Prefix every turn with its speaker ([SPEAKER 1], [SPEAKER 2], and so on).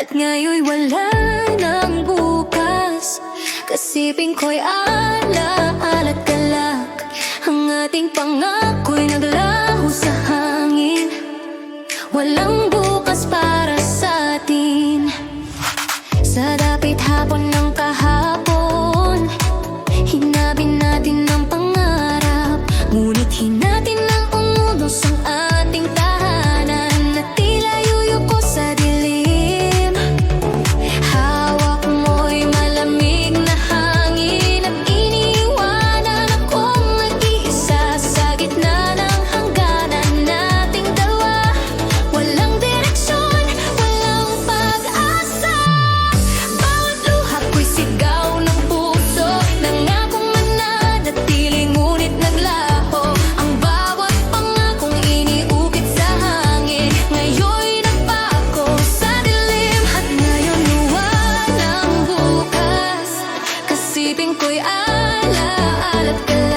[SPEAKER 1] At ngayon wala nang bukas. Kasipin ko'y alaal at galak Ang ating pangako'y naglaho sa hangin. Walang isipin ko'y alaalat ka.